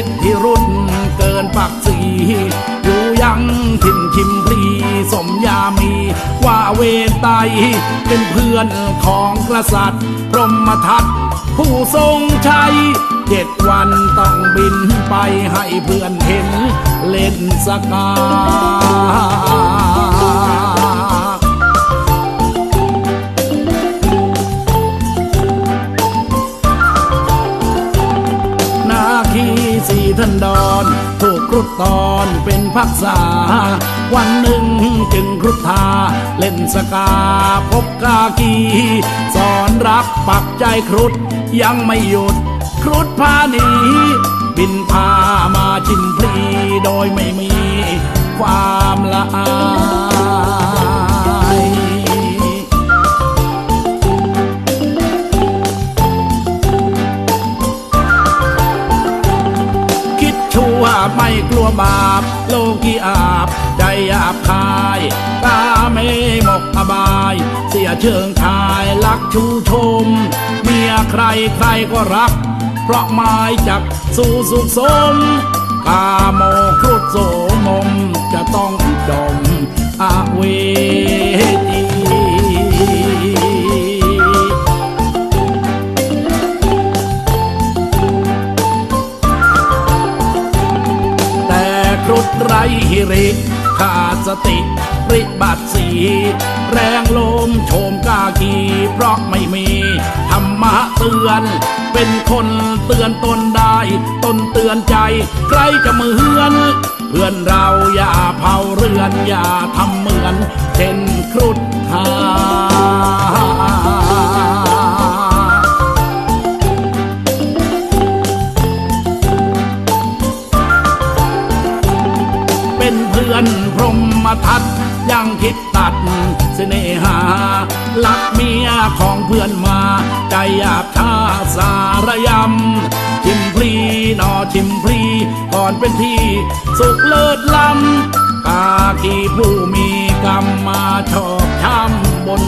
ฤทธิรุ่นเกินปักสี อยู่ยังถิ่นชิมพลีสมยามี ว่าเวรไตเป็นเพื่อนของกษัตริย์พรหมทัตผู้ทรงชัยเจ็ดวันต้องบินไปให้เพื่อนเห็นเล่นสกา ท่านดอนถูกครุฑตอนเป็นพักษา วันหนึ่งจึงครุฑทา เล่นสกาพบกากีสอนรักปักใจครุฑยังไม่หยุดครุฑพาหนีบินพามาชิมพลีโดยไม่มีความละอาย ไม่กลัวบาป โลกีอาบ ใจหยาบคายตาไม่หมกอบาย เสียเชิงชายลักชูชม เมียใครใครก็รัก เพราะไม้จักสู่สุขสมกาโมครุฑโสมมจะต้องจมอาเว ครุฑไรหิริขาดสติริบัดสี แรงลมโชมกากีเพราะไม่มีธรรมะเตือน เป็นคนเตือนตนได้ ตนเตือนใจ ใครจะเมือน เพื่อนเราอย่าเผาเรือนอย่าทำเหมือน เช่นครุฑทา พรหมทัตยังคิดตัดเสน่หาลักเมียของเพื่อนมา ใจหยาบชาสารยำชิมพลีนอชิมพลีก่อนเป็นที่สุขเลิศล้ำกากีผู้มีกรรมมาชอบช้ำบน